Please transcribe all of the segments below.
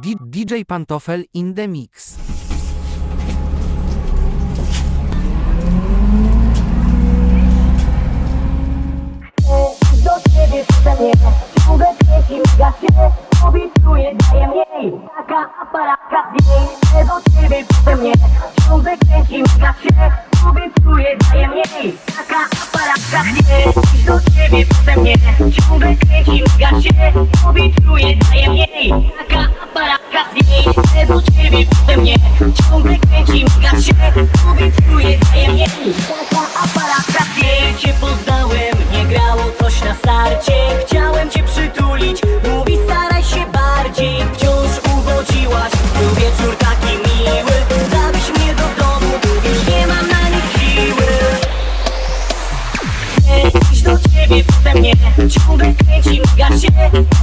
DJ Pantofel in the mix. do ciebie kręci miga się Obiecuję, daję mniej Taka aparatka z Chcę Miga się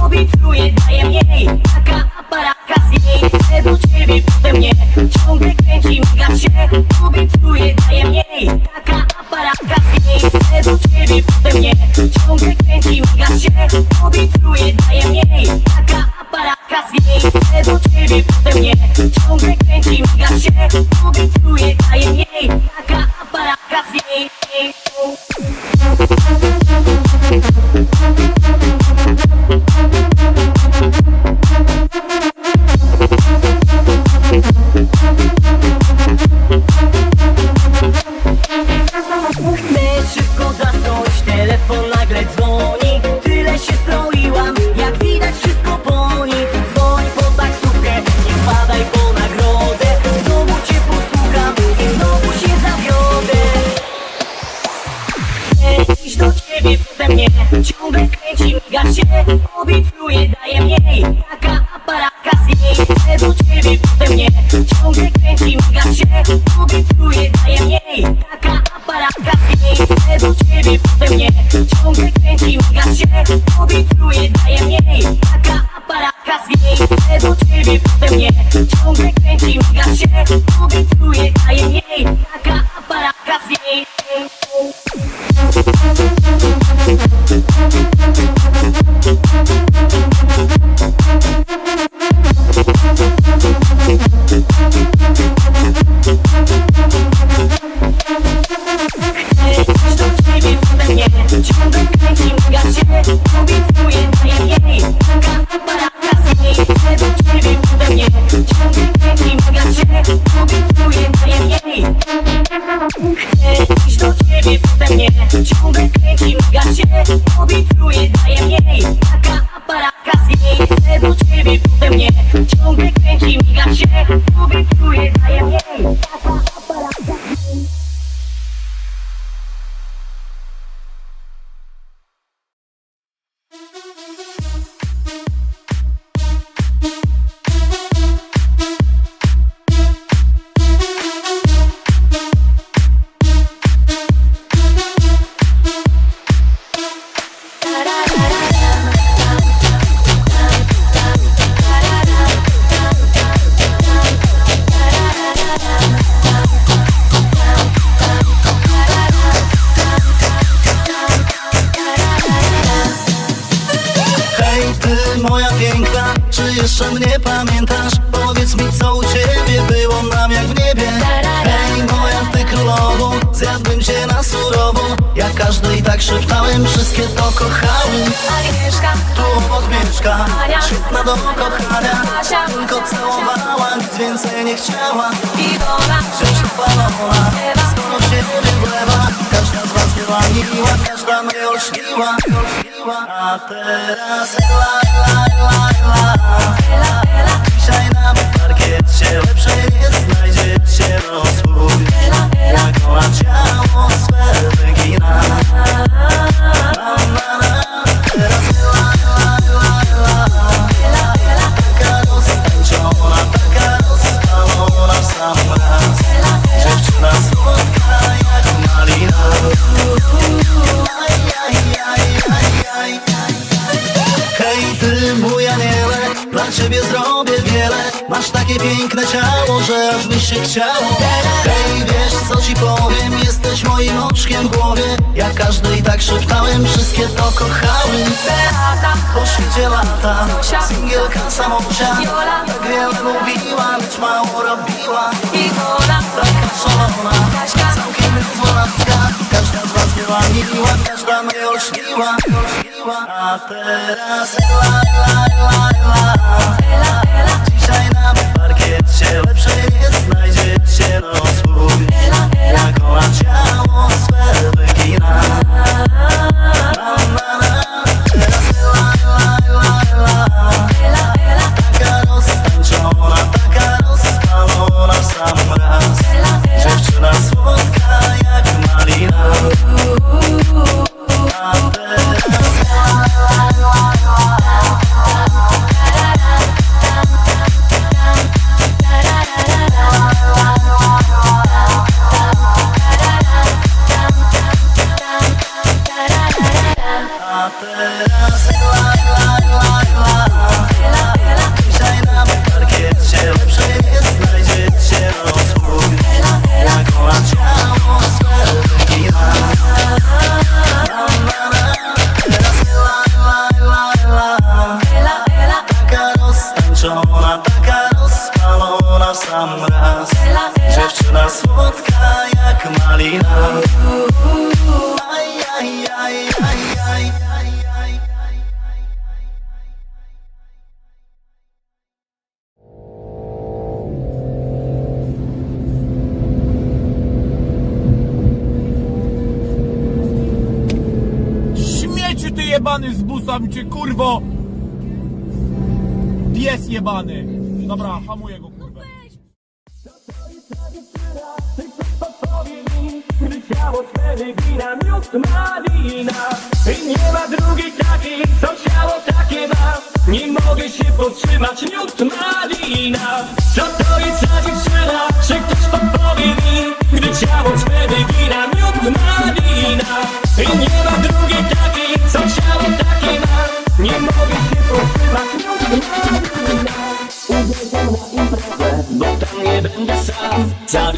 Obiecuję, daję mniej Taka aparatka z niej Chcę do ciebie, we mnie Ciągle kręci, miga się Obiecuję, daję mniej Taka aparatka z niej Chcę do ciebie, we mnie Ciągle kręci, miga się Obiecuję, daję mniej Taka aparatka z niej Chcę do ciebie, we mnie Ciągle kręci, miga się Obiecuję, daję mniej miga się Obiecuję, daję mniej. Taka aparatka z niej. Chcę do ciebie, we mnie Ciągle kręci, miga się Obiecuję, daję mniej. Taka aparatka z niej. Chcę do ciebie, we mnie Ciągle kręci, miga wszystkie to kochały Agnieszka, Tu obok mieszka, świetna do kochania Kasia. Tylko całowała, nic więcej nie chciała. Iwona, Wciąż palona, skoro ciebie wlewa Każda z była miła, każda mnie olśniła A teraz ela, ela, ela, ela. Dzisiaj na parkiecie lepszej nie znajdziecie rozwój Jak ona ciało swe wygina. Na, na, na piękne ciało, że aż mi się chciało. Hej, wiesz co ci powiem? Jesteś moim oczkiem w głowie. Ja każdej tak szeptałem Wszystkie to kochały. Po świecie lata Singielka samocia Tak wiele mówiła, lecz mało robiła. Taka szalona Całkiem niezłolacka Każda z was była miła Każda mnie olśniła. A teraz la la la la A jebany z busa cię kurwo! Pies jebany! Dobra, hamuję go wygina miód I nie ma drugiej takiej, co ciało takie ma Nie mogę się powstrzymać, miód malina Co to jest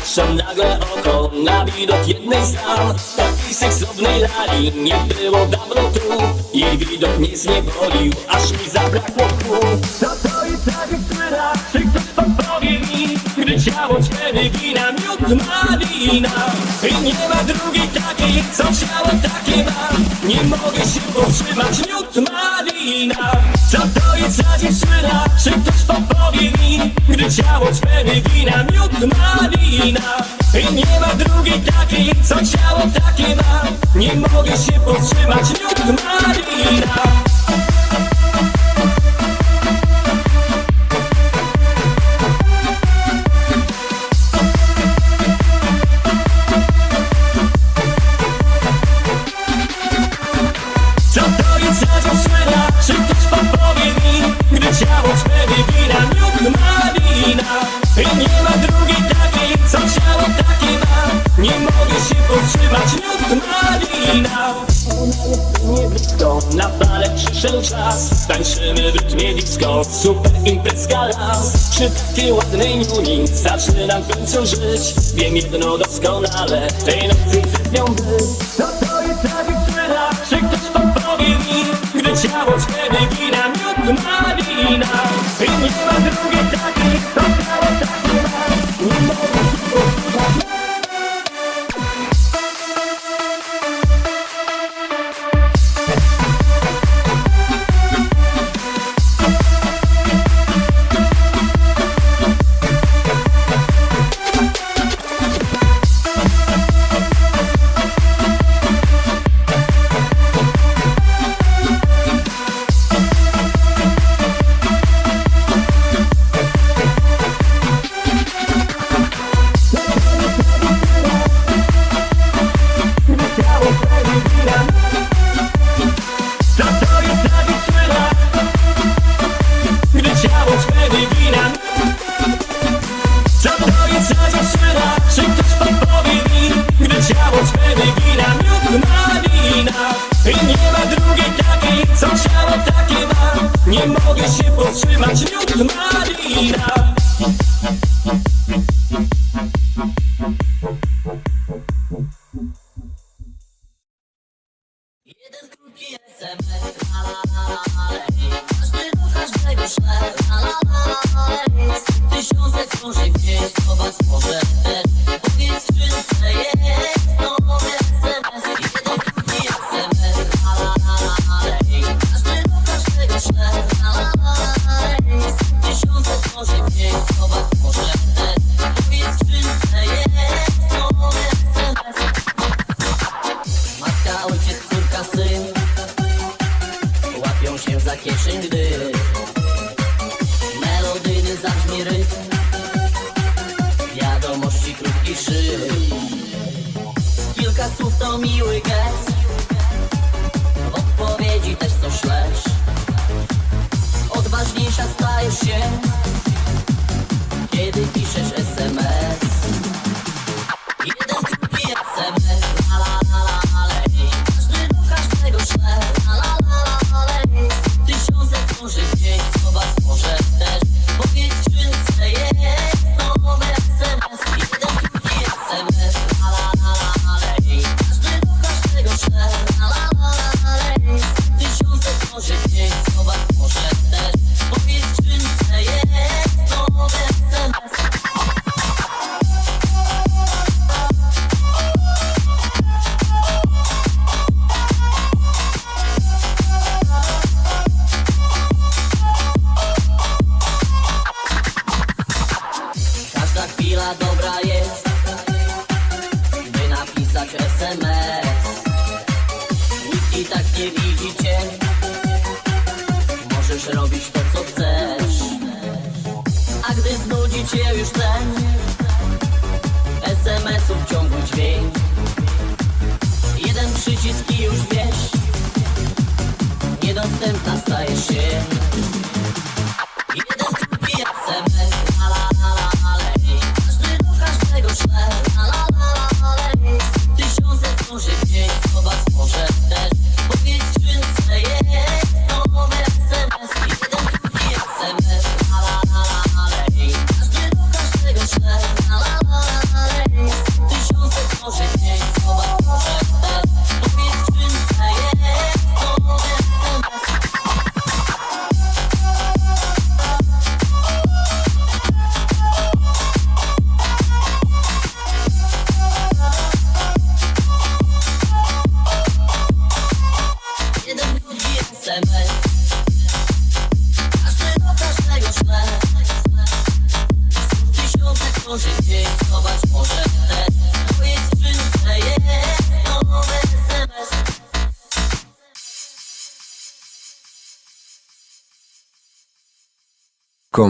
Zawieszam nagle oko na widok jednej z dam Takiej seksownej lali nie było dawno tu. Jej widok mnie zniewolił, aż mi zabrakło tchu. Co to jest za dziewczyna, czy ktoś podpowie mi Gdy ciało swe wygina miód malina I nie ma drugiej takiej, co ciało takie ma Nie mogę się powstrzymać, miód malina Co to jest za dziewczyna, czy ktoś podpowie mi Gdy ciało swe wygina? Miód malina I nie ma drugiej takiej, co ciało takie ma. Nie mogę się powstrzymać, miód malina super imprezka raz Przy takiej ładnej nuni. Zaczynam w końcu żyć. Wiem jedno doskonale, tej nocy chcę nią być Co to jest za dziewczyna? Czy ktoś podpowie mi? Gdy ciało swe wygina miód malina I nie ma drugiej takiej,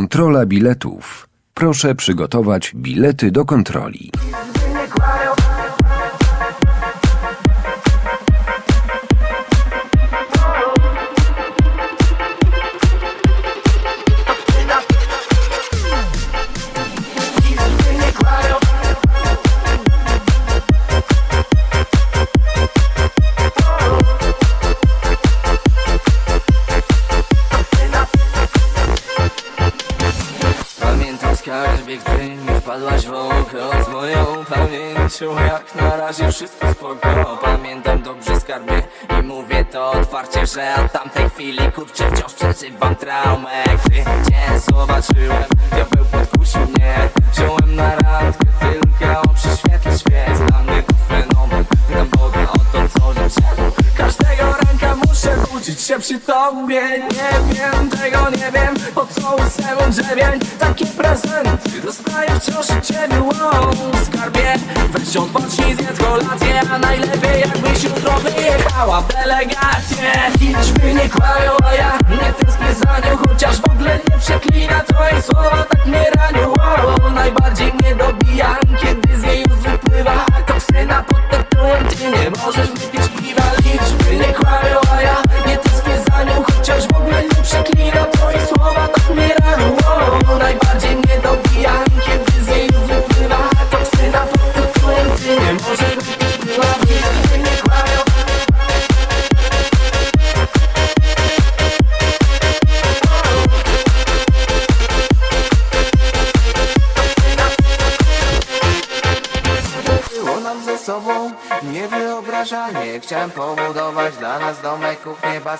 Kontrola biletów. Proszę przygotować bilety do kontroli.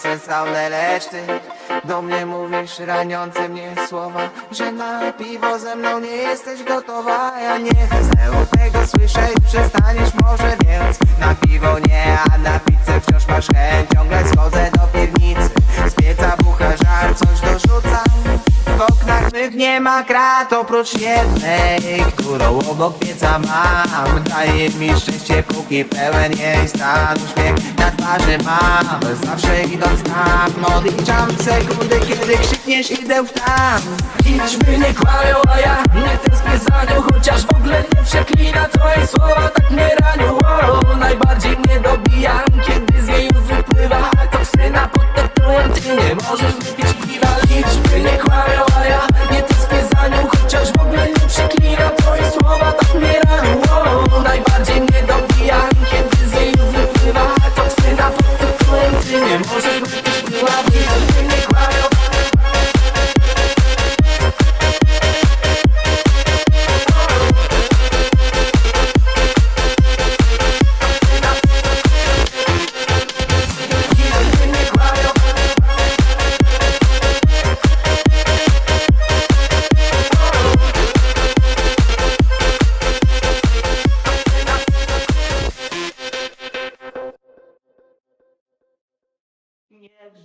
Basen, saunę, lecz ty do mnie mówisz raniące mnie słowa Że na piwo ze mną nie jesteś gotowa. Ja nie chcę tego słyszę oprócz jednej Którą obok pieca mam. Daje mi szczęście póki pełen jej stan. Uśmiech na twarzy mam Zawsze idąc tam. Odliczam sekundy kiedy krzykniesz idę w tam. Liczby nie kłamią, a ja nie tęsknię za nią Chociaż w ogóle nie przeklina Twoje słowa tak mnie ranią o, Najbardziej mnie dobija Kiedy z już wypływa. Toksyna pod tytułem Ty nie możesz wypić piwa. Liczby nie kłamią, niech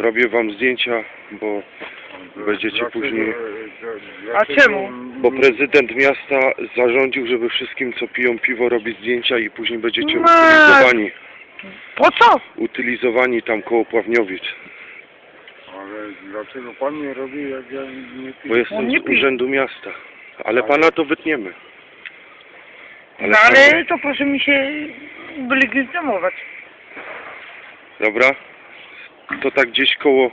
Robię wam zdjęcia, bo będziecie później... A czemu? Bo prezydent miasta zarządził, żeby wszystkim, co piją piwo, robić zdjęcia i później będziecie Nie. utylizowani. Po co? Utylizowani tam koło Pławniowic. Ale dlaczego pan nie robi, jak ja nie Bo piję? jestem nie z pije. urzędu miasta. Ale pana to wytniemy. No ale to proszę mi się wylegitymować. Dobra? To tak gdzieś koło,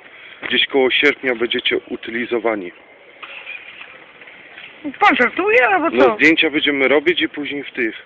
gdzieś koło sierpnia będziecie utylizowani. Pan żartuje albo No co? zdjęcia będziemy robić i później w tych.